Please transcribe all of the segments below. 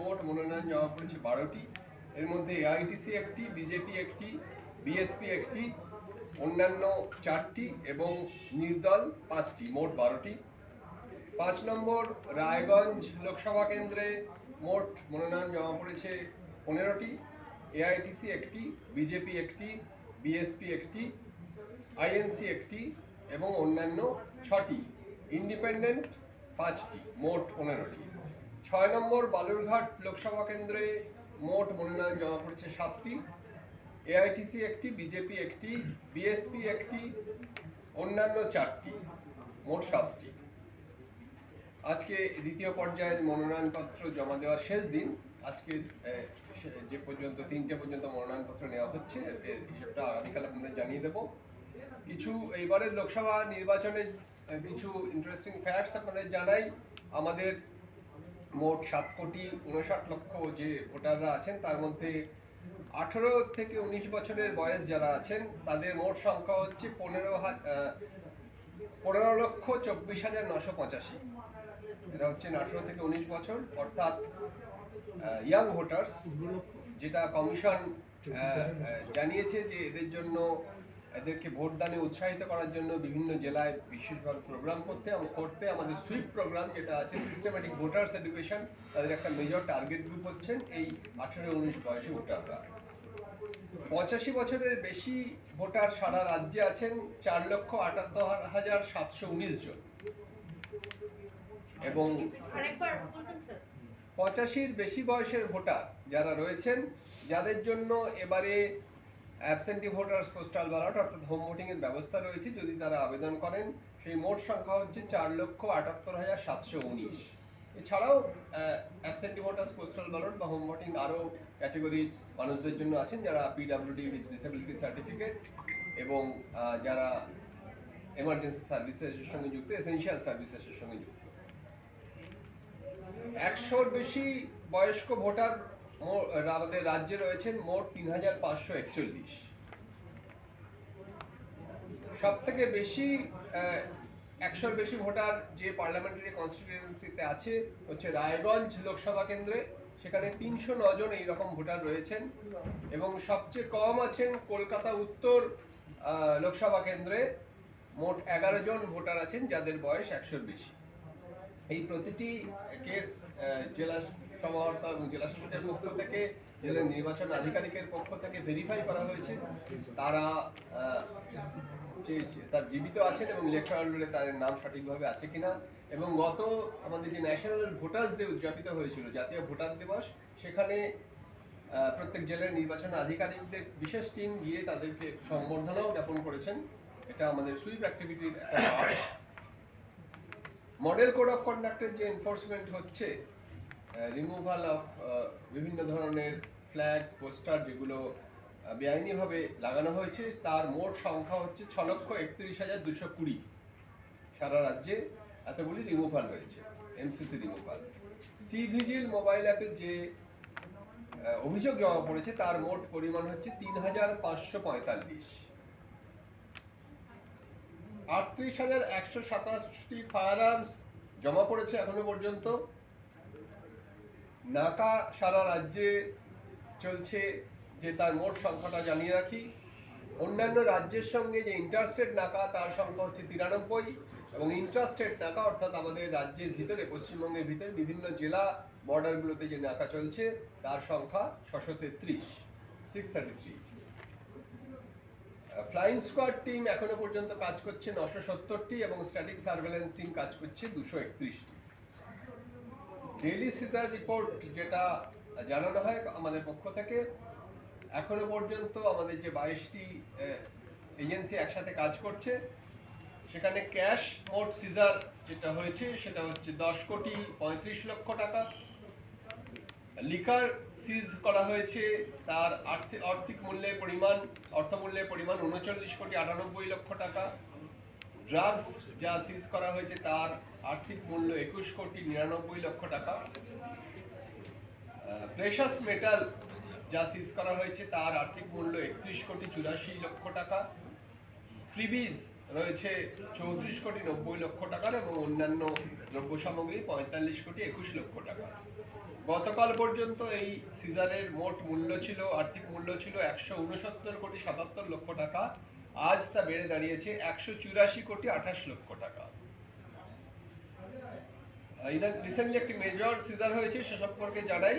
মোট মনোনয়ন জমা পড়েছে বারোটি। এর মধ্যে এআইটিসি একটি বিজেপি একটি বিএসপি একটি, অন্যান্য চারটি এবং নির্দল পাঁচটি, মোট বারোটি। পাঁচ নম্বর, রায়গঞ্জ লোকসভা কেন্দ্রে মোট মনোনয়ন জমা পড়েছে পনেরোটি। এআইটিসি একটি বিজেপি একটি বিএসপি একটি আইএনসি একটি এবং অন্যান্য ছটি। ইন্ডিপেন্ডেন্ট পাঁচটি, মোট পনেরোটি। ছয় নম্বর বালুরঘাট লোকসভা কেন্দ্রে মোট মনোনয়ন জমা পড়েছে সাতটি। এআইটিসি একটি, বিজেপি একটি, বিএসপি একটি, অন্যান্য চারটি, মোট সাতটি। আজকে দ্বিতীয় পর্যায়ের মনোনয়নপত্র জমা দেওয়ার শেষ দিন। আজকে যে পর্যন্ত, তিনটে পর্যন্ত মনোনয়নপত্র নেওয়া হচ্ছে, এর হিসেবটা আগামীকাল আপনাদের জানিয়ে দেব। কিছু, এইবারের লোকসভা নির্বাচনের কিছু ইন্টারেস্টিং ফ্যাক্টস আপনাদের জানাই। আমাদের মোট সাত কোটি উনষাট লক্ষ যে ভোটাররা আছেন, তার মধ্যে আঠেরো থেকে উনিশ বছরের বয়স যারা আছেন, তাদের মোট সংখ্যা হচ্ছে পনেরো পনেরো লক্ষ চব্বিশ হাজার নশো পঁচাশি। এটা হচ্ছে আঠেরো থেকে উনিশ বছর, অর্থাৎ ইয়াং ভোটার্স যেটা কমিশন জানিয়েছে যে এদের জন্য এদেরকে ভোটদানে উৎসাহিত করার জন্য বিভিন্ন জেলায় বিশেষভাবে প্রোগ্রাম করতে এবং করতে আমাদের সুইপ প্রোগ্রাম যেটা আছে সিস্টেম্যাটিক ভোটার্স এডুকেশন তাদের একটা মেজর টার্গেট গ্রুপ হচ্ছেন এই আঠেরো উনিশ বয়সী ভোটাররা। পঁচাশি বছরের বেশি ভোটার সারা রাজ্যে আছেন চার লক্ষ আটাত্তর হাজার সাতশো উনিশ জন। এবং পঁচাশির বেশি বয়সের ভোটার যারা রয়েছেন যাদের জন্য এবারে অ্যাবসেন্টি ভোটার্স পোস্টাল ব্যালট অর্থাৎ হোম ভোটিং এর ব্যবস্থা রয়েছে। যদি তারা আবেদন করেন, সেই মোট সংখ্যা হচ্ছে চার লক্ষ আটাত্তর হাজার সাতশো উনিশ। এছাড়াও অ্যাবসেন্টি ভোটার্স পোস্টাল ব্যালট বা হোম ভোটিং আরও ক্যাটেগরির মানুষদের জন্য আছেন, যারা পিডাব্লিউডি উইথ ডিসেবিলিটি সার্টিফিকেট এবং যারা এমার্জেন্সি সার্ভিসেসের সঙ্গে যুক্ত এসেনশিয়াল সার্ভিসেসের সঙ্গে যুক্ত। একশোর বেশি বয়স্ক ভোটার আমাদের রাজ্যে রয়েছেন মোট তিন হাজার পাঁচশো একচল্লিশ। সব থেকে বেশি একশোর বেশি ভোটার যে পার্লামেন্টারি কনস্টিটিউয়েন্সিতে আছে, হচ্ছে রায়গঞ্জ লোকসভা কেন্দ্রে, সেখানে তিনশো জন এইরকম ভোটার রয়েছেন। এবং সবচেয়ে কম আছেন কলকাতা উত্তর লোকসভা কেন্দ্রে, মোট এগারো জন ভোটার আছেন, যাদের বয়স একশোর বেশি। এই প্রতিটি কেস জেলা সমাহর্তা এবং জেলা শাসকের পক্ষ থেকে জেলার নির্বাচন আধিকারিকের পক্ষ থেকে ভেরিফাই করা হয়েছে তারা তার জীবিত আছেন এবং ইলেকট্রাল রোলে তাদের নাম সঠিকভাবে আছে কিনা এবং গত আমাদের যে ন্যাশনাল ভোটার্স ডে উদযাপিত হয়েছিল, জাতীয় ভোটার দিবস, সেখানে প্রত্যেক জেলার নির্বাচন আধিকারিকদের বিশেষ টিম গিয়ে তাদেরকে সম্বর্ধনাও জ্ঞাপন করেছেন এটা আমাদের সুইপ অ্যাক্টিভিটির একটা। মডেল কোড অফ কন্ডাক্টের যে এনফোর্সমেন্ট হচ্ছে রিমুভাল অফ বিভিন্ন ধরনের ফ্ল্যাগস পোস্টার যেগুলো বেআইনিভাবে লাগানো হয়েছে, তার মোট সংখ্যা হচ্ছে ছ লক্ষ একত্রিশ হাজার দুশো কুড়ি। সারা রাজ্যে এতগুলি রিমুভাল হয়েছে MCC removal C vigil mobile অ্যাপে যে অভিযোগ জমা পড়েছে, তার মোট পরিমাণ হচ্ছে তিন হাজার পাঁচশো পঁয়তাল্লিশ। আটত্রিশ হাজার একশো সাতাশটি ফায়ার আর্মস জমা পড়েছে এখনও পর্যন্ত। নাকা সারা রাজ্যে চলছে যে তার মোট সংখ্যাটা জানিয়ে রাখি। অন্যান্য রাজ্যের সঙ্গে যে ইন্টারস্টেট নাকা, তার সংখ্যা হচ্ছে তিরানব্বই এবং ইন্টারস্টেট নাকা অর্থাৎ আমাদের রাজ্যের ভিতরে, পশ্চিমবঙ্গের ভিতরে বিভিন্ন জেলা বর্ডারগুলোতে যে নাকা চলছে, তার সংখ্যা ছশো তেত্রিশ six thirty three flying squad team এখনও পর্যন্ত কাজ করছে নশো সত্তরটি এবং স্ট্যাটিক সার্ভেলেন্স টিম কাজ করছে দুশো একত্রিশটি। ডেইলি সিজার রিপোর্ট যেটা জানানো হয় আমাদের পক্ষ থেকে, এখনও পর্যন্ত আমাদের যে বাইশটি এজেন্সি একসাথে কাজ করছে, সেখানে ক্যাশ মোট সিজার যেটা হয়েছে সেটা হচ্ছে দশ কোটি পঁয়ত্রিশ লক্ষ টাকা। লিকার সিজ করা হয়েছে, তার আর্থিক আর্থিক মূল্যের পরিমাণ অর্থমূল্যের পরিমাণ উনচল্লিশ কোটি আটানব্বই লক্ষ টাকা। ড্রাগস যা সিজ করা হয়েছে, তার আর্থিক মূল্য একুশ কোটি নিরানব্বই লক্ষ টাকা। প্রেশাস মেটাল যা সিজ করা হয়েছে, তার আর্থিক মূল্য একত্রিশ কোটি চুরাশি লক্ষ টাকা। ফ্রিবিজ রয়েছে চৌত্রিশ কোটি নব্বই লক্ষ টাকার এবং অন্যান্য দ্রব্য সামগ্রী পঁয়তাল্লিশ কোটি একুশ লক্ষ টাকা। গতকাল পর্যন্ত এই সিজারের মোট মূল্য ছিল, আর্থিক মূল্য ছিল একশো উনসত্তর কোটি সাতাত্তর লক্ষ টাকা। আজ তা বেড়ে দাঁড়িয়েছে একশো চুরাশি কোটি আঠাশ লক্ষ টাকা। ইদান রিসেন্টলি একটি মেজর সিজার হয়েছে, সে সম্পর্কে জানাই।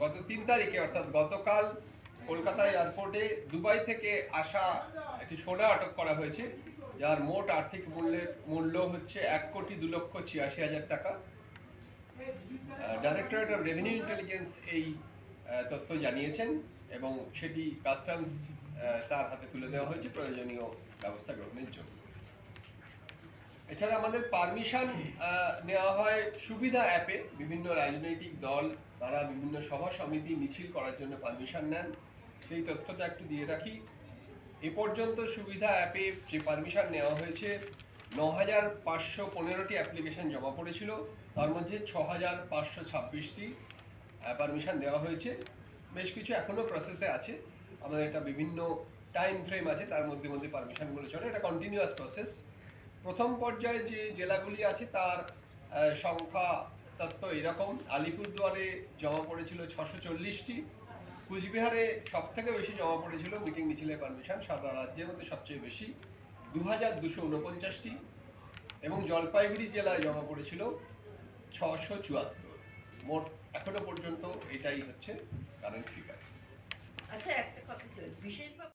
গত তিন তারিখে, অর্থাৎ গতকাল কলকাতা এয়ারপোর্টে দুবাই থেকে আসা একটি সোনা আটক করা হয়েছে। যার মোট আর্থিক মূল্যের মূল্য হচ্ছে এক কোটি দু লক্ষ ছিয়াশি হাজার টাকা। ডাইরেক্টরেট অফ রেভিনিউ ইন্টেলিজেন্স এই তথ্য জানিয়েছেন এবং সেটি কাস্টমস তার হাতে তুলে দেওয়া হয়েছে প্রয়োজনীয় ব্যবস্থা গ্রহণের জন্য। এছাড়া আমাদের পারমিশন নেওয়া হয় সুবিধা অ্যাপে। বিভিন্ন রাজনৈতিক দল, তারা বিভিন্ন সভা সমিতি মিছিল করার জন্য পারমিশন নেন। সেই তথ্যটা একটু দিয়ে রাখি। এ পর্যন্ত সুবিধা অ্যাপে যে পারমিশন নেওয়া হয়েছে ন হাজার পাঁচশো পনেরোটি অ্যাপ্লিকেশন জমা পড়েছিল। তার মধ্যে ছ হাজার পাঁচশো ছাব্বিশটি পারমিশন দেওয়া হয়েছে। বেশ কিছু এখনও প্রসেসে আছে। আমাদের একটা বিভিন্ন টাইম ফ্রেম আছে, তার মধ্যে মধ্যে পারমিশনগুলো চলে। এটা কন্টিনিউয়াস প্রসেস প্রথম পর্যায়ে যে জেলাগুলি আছে, তার সংখ্যা তত্ত্ব এরকম। আলিপুরদুয়ারে জমা পড়েছিল ছশো চল্লিশটি। কুচবিহারে সব থেকে বেশি জমা পড়েছিল মিটিং মিছিলের পারমিশন সারা রাজ্যের মধ্যে সবচেয়ে বেশি। দু হাজার দুশো উনপঞ্চাশটি এবং জলপাইগুড়ি জেলায় জমা পড়েছিল ছশো চুয়াত্তর। মোট এখনও পর্যন্ত এটাই হচ্ছে কারেন্ট ফিগার আচ্ছা একটা কথা বিশেষভাবে